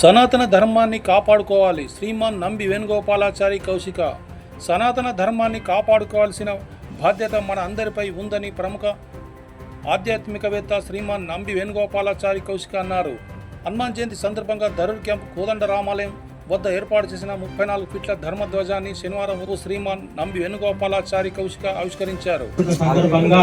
సనాతన ధర్మాన్ని కాపాడుకోవాలి. శ్రీమాన్ నంబి వేణుగోపాలాచారి కౌశిక. సనాతన ధర్మాన్ని కాపాడుకోవాల్సిన బాధ్యత మన అందరిపై ఉందని ప్రముఖ ఆధ్యాత్మికవేత్త శ్రీమాన్ నంబి వేణుగోపాలాచారి కౌశిక అన్నారు. హనుమాన్ జయంతి సందర్భంగా ధరూర్ క్యాంప్ కోదండ రామాలయం వద్ద ఏర్పాటు చేసిన ముప్పై నాలుగు ఫీట్ల ధర్మధ్వజాన్ని శనివారం శ్రీమాన్ నంబి వేణుగోపాలాచారి కౌశిక ఆవిష్కరించారు. సందర్భంగా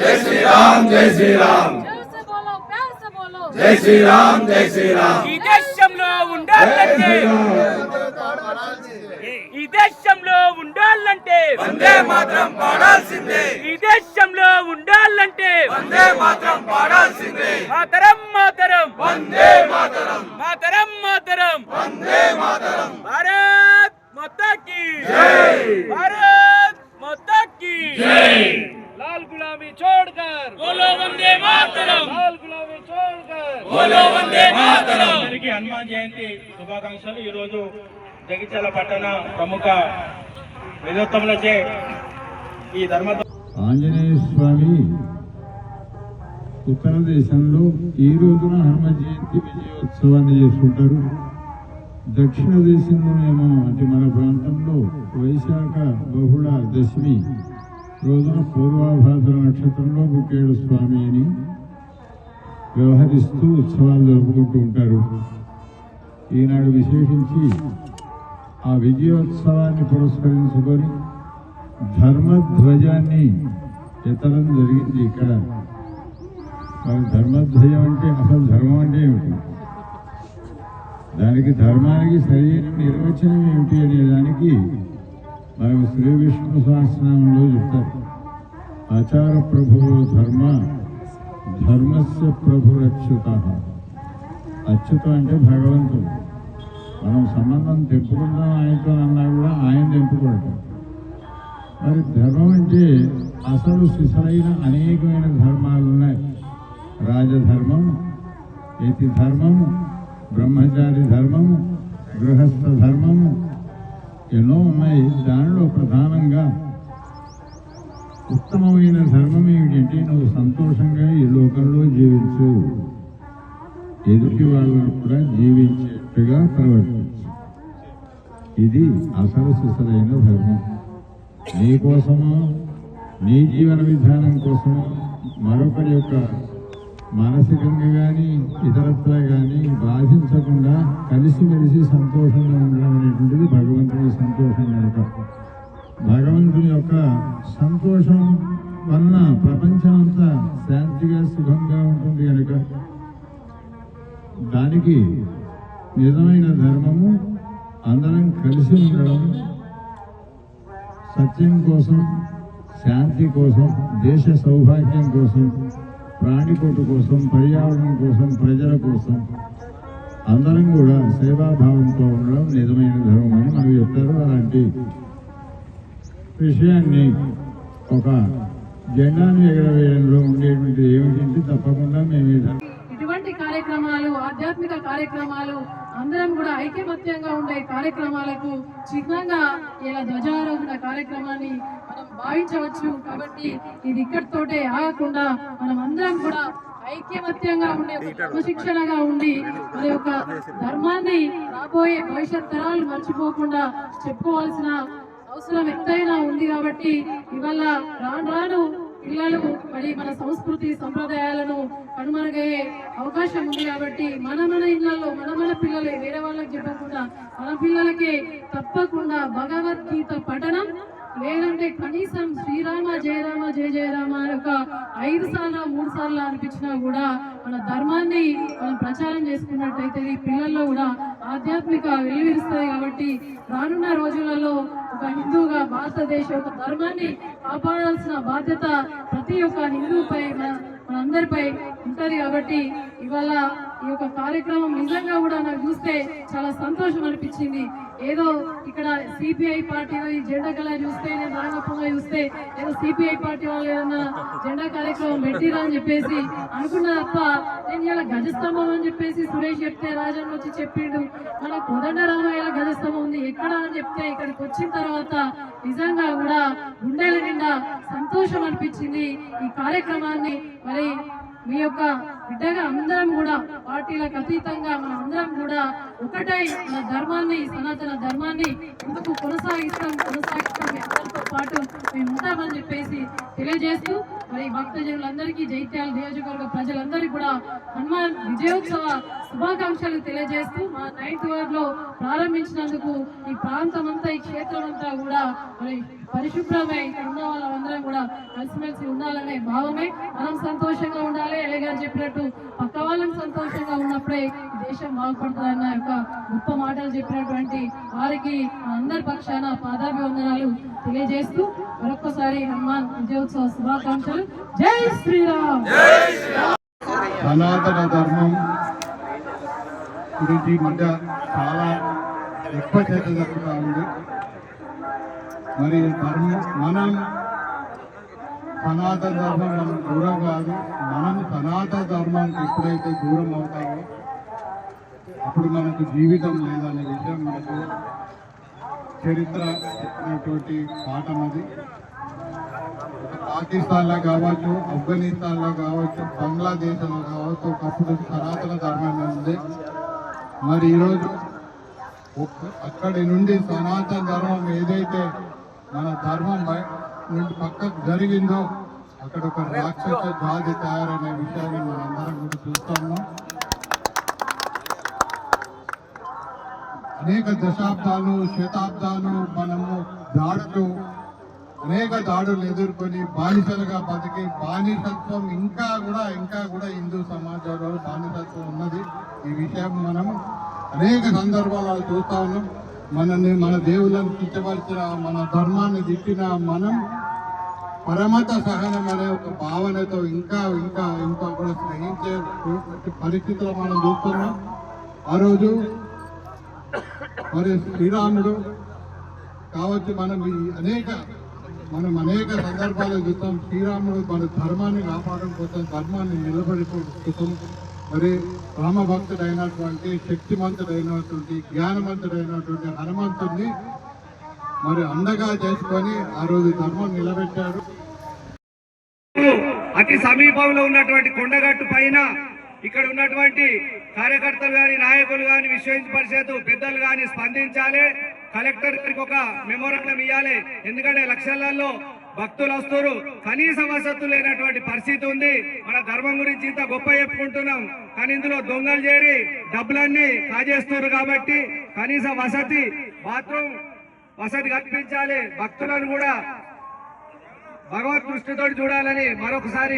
జై శ్రీరామ్ జై శ్రీరామ్. జై శ్రీరామ్ జై శ్రీరామ్. ఈ దేశంలో ఉండాలంటే ఈ దేశంలో ఉండాలంటే వందే మాత్రం పాడాల్సిందే. ఈ దేశంలో ఉండాలంటే వందే మాత్రం పాడాల్సిందే. మాతరం మాతరం. వందే మాతరం. మాతరం మాతరం. వందే మాతరం. భారత్ మాతాకి భారత్ మాతాకి జై. హనుమాన్ జయంతి శుభాకాంక్షలు. ఈరోజు జగిత్యాల పట్టణ ప్రముఖ వేదోత్తములచే ఈ ధర్మ ఆంజనేయ స్వామి ఉత్తర దేశంలో ఈ రోజున హనుమ జయంతి విజయోత్సవాన్ని చేసుకుంటారు. దక్షిణ దేశంలోనేమో అంటే మన ప్రాంతంలో వైశాఖ బహుళ దశమి. రోజున పూర్వాభాద్ర నక్షత్రంలో ముక్కేడు స్వామి అని వ్యవహరిస్తూ ఉత్సవాలు జరుపుకుంటూ ఉంటారు. ఈనాడు విశేషించి ఆ విజయోత్సవాన్ని పురస్కరించుకొని ధర్మధ్వజాన్ని ఎత్తడం జరిగింది ఇక్కడ. మరి ధర్మధ్వజం అంటే అసలు ధర్మం అంటే ఏమిటి? దానికి ధర్మానికి సరైన నిర్వచనం ఏమిటి అనే దానికి మనకు శ్రీ విష్ణు సహస్రనామంలో చెప్తారు. ఆచార ప్రభువో ధర్మ ధర్మస్య ప్రభురచ్యుత. అచ్యుతం అంటే భగవంతుడు. మనం సంబంధం తెంపుకుందాం ఆయనతో అన్నా కూడా ఆయన తెంపుకోవటం మరి ధర్మం అంటే అసలు సిసలైన అనేకమైన ధర్మాలు ఉన్నాయి. రాజధర్మం యతి ధర్మము బ్రహ్మచారి ధర్మము గృహస్థ ధర్మము ఎన్నో ఉన్నాయి. దానిలో ప్రధానంగా ఉత్తమమైన ధర్మం ఏమిటంటే నువ్వు సంతోషంగా ఈ లోకంలో జీవించు. ఎదుటి వాళ్ళను కూడా జీవించేట్టుగా ప్రవర్తించు. ఇది అసలు సిసలైన ధర్మం. నీ కోసమో నీ జీవన విధానం కోసమో మరొకరి యొక్క మానసికంగా కానీ ఇతరత్వ కానీ బాధించకుండా కలిసిమెలిసి సంతోషంగా ఉండడం అనేటువంటిది భగవంతుని సంతోషం కనుక భగవంతుని యొక్క సంతోషం వలన ప్రపంచం అంతా శాంతిగా సుఖంగా ఉంటుంది కనుక దానికి నిజమైన ధర్మము అందరం కలిసి ఉండడం సత్యం కోసం శాంతి కోసం దేశ సౌభాగ్యం కోసం ప్రాణికోటు కోసం పర్యావరణం కోసం ప్రజల కోసం అందరం కూడా సేవాభావంతో ఉండడం నిజమైన ధర్మం అని మనకు చెప్తారు. అలాంటి విషయాన్ని ఒక జెండాను ఎగరవేయడంలో ఉండేటువంటి ఏమిటంటే తప్పకుండా మేము ఇటువంటి కార్యక్రమాలు ఆధ్యాత్మిక కార్యక్రమాలు అందరం కూడా ఐకమత్యంగా ఉండే కార్యక్రమాలకు చిహ్నంగా ఇలా ధ్వజారోహణ కార్యక్రమాన్ని మనం భావించవచ్చు. కాబట్టి ఇది ఇక్కడితోటే ఆగకుండా మనం అందరం కూడా ఐక్యమత్యంగా ఉండే క్రమశిక్షణగా ఉండి మన యొక్క ధర్మాన్ని రాబోయే భవిష్యత్ తరాలు మర్చిపోకుండా చెప్పుకోవాల్సిన అవసరం ఎంతైనా ఉంది కాబట్టి ఇవాళ రాను రాను పిల్లలు మరి మన సంస్కృతి సంప్రదాయాలను కనుమరుగయ్యే అవకాశం ఉంది కాబట్టి మన మన ఇళ్ళలో మన మన పిల్లలే వేరే వాళ్ళకి చెప్పకుండా మన పిల్లలకి తప్పకుండా భగవద్గీత పఠనం లేదంటే కనీసం శ్రీరామ జయరామ జయ జయరామ అని ఒక ఐదు సార్లు మూడు సార్లు అనిపించినా కూడా మన ధర్మాన్ని మనం ప్రచారం చేసుకున్నట్టయితే ఈ పిల్లల్లో కూడా ఆధ్యాత్మిక వెలువరిస్తుంది కాబట్టి రానున్న రోజులలో ఒక హిందూగా భారతదేశం యొక్క ధర్మాన్ని కాపాడాల్సిన బాధ్యత ప్రతి ఒక్క హిందూపై మన మనందరిపై ఉంటుంది కాబట్టి ఇవాళ ఈ యొక్క కార్యక్రమం నిజంగా కూడా నాకు చూస్తే చాలా సంతోషం అనిపించింది. ఏదో ఇక్కడ సిపిఐ పార్టీ ఈ జెండా కళ చూస్తే నేను రానప్పగా చూస్తే ఏదో సిపిఐ పార్టీ వాళ్ళు ఏదన్నా జెండా కార్యక్రమం పెట్టిరా అని చెప్పేసి అనుకున్నా తప్ప నేను ఇలా గజస్తంభం అని చెప్పేసి సురేష్ చెప్తే రాజన్ వచ్చి చెప్పిండు మన కోదండరామయ్య గజస్తంభం ఉంది ఎక్కడ అని చెప్తే ఇక్కడికి వచ్చిన తర్వాత నిజంగా కూడా గుండెల నిండా సంతోషం అనిపించింది ఈ కార్యక్రమాన్ని. మరి మీ యొక్క బిడ్డగా అందరం కూడా పార్టీలకు అతీతంగా మనం అందరం కూడా ఒకటై మన ధర్మాన్ని సనాతన ధర్మాన్ని ఎందుకు కొనసాగిస్తాం కొనసాగిస్తాం. మీ అందరితో పాటు మేము ఉంటామని చెప్పేసి తెలియజేస్తూ మరి భక్తజనులందరికీ జైత్యాల నియోజకవర్గ ప్రజలందరికీ కూడా హనుమాన్ విజయోత్సవ శుభాకాంక్షలు తెలియజేస్తూ మా నైన్త్ వార్డ్లో ప్రారంభించినందుకు ఈ ప్రాంతం అంతా ఈ క్షేత్రం అంతా కూడా మరి పరిశుభ్రమే ఇక్కడ ఉన్న వాళ్ళందరం కూడా కలిసిమెలిసి ఉండాలనే భావమే. మనం సంతోషంగా ఉండాలి. ఎలే గారు చెప్పినట్టు పక్క వాళ్ళని సంతోషంగా ఉన్నప్పుడే ఈ దేశం బాగుపడుతుందన్న యొక్క గొప్ప మాటలు చెప్పినటువంటి వారికి అందరి పక్షాన పాదాభివందనాలు తెలియజేస్తూ మరొక్కసారి హనుమాన్ విజయోత్సవ శుభాకాంక్షలు. జై శ్రీరామ్! సనాతన ధర్మం గురించి మధ్య చాలా ఎక్కువ చర్చ జరుగుతూ ఉంది. మరి ధర్మం మనం సనాతన ధర్మం మనం దూరం కాదు. మనం సనాతన ధర్మానికి ఎప్పుడైతే దూరం అవుతామో అప్పుడు మనకు జీవితం లేదనే విషయం మనకు చరిత్ర చెప్పినటువంటి పాఠం అది. పాకిస్తాన్లో కావచ్చు ఆఫ్ఘనిస్తాన్లో కావచ్చు బంగ్లాదేశ్లో కావచ్చు ఒకప్పుడు సనాతన ధర్మం ఉంది. మరి ఈరోజు అక్కడి నుండి సనాతన ధర్మం ఏదైతే మన ధర్మం నుండి పక్కకు జరిగిందో అక్కడ ఒక రాక్షస జాతి తయారనే విషయాన్ని మనందరం కూడా చూస్తున్నాం అనేక దశాబ్దాలు శతాబ్దాలు మనము దాడులు అనేక దాడులు ఎదుర్కొని బానిసలుగా బతికి బానిసత్వం ఇంకా కూడా ఇంకా కూడా హిందూ సమాజంలో బానిసత్వం ఉన్నది. ఈ విషయం మనం అనేక సందర్భాలలో చూస్తా ఉన్నాం. మనల్ని మన దేవుళ్ళని తిట్టపరిచిన మన ధర్మాన్ని తిట్టిన మనం పరమత సహనం అనే ఒక భావనతో ఇంకా ఇంకా ఇంకా కూడా స్నేహించే పరిస్థితులు మనం చూస్తున్నాం. ఆ రోజు మరి శ్రీరాముడు కావచ్చు మనం ఈ అనేక మనం అనేక సందర్భాలు చూస్తాం. శ్రీరాముడు మన ధర్మాన్ని కాపాడడం కోసం ధర్మాన్ని నిలబడిపోవడం మరి రామభక్తుడైనటువంటి శక్తిమంతుడైనటువంటి జ్ఞానవంతుడైనటువంటి హనుమంతుడిని మరి అండగా చేసుకొని ఆ రోజు ధర్మం నిలబెట్టారు అతి సమీపంలో ఉన్నటువంటి కొండగట్టు పైన ఇక్కడ ఉన్నటువంటి కార్యకర్తలు గాని నాయకులు గాని విశ్వ పరిషత్ పెద్దలు గాని స్పందించాలి. కలెక్టర్ గారికి ఒక మెమోరాండం ఇవ్వాలి ఎందుకంటే లక్షలలో భక్తులు వస్తారు. కనీస వసతులు లేనటువంటి పరిస్థితి ఉంది. మన ధర్మం గురించి ఇంత గొప్ప చెప్పుకుంటున్నాం. కానీ ఇందులో దొంగలు చేరి డబ్బులన్నీ కాజేస్తున్నారు కాబట్టి కనీస వసతి బాత్రూమ్ వసతి కల్పించాలి. భక్తులను కూడా భగవత్ దృష్టితో చూడాలని మరొకసారి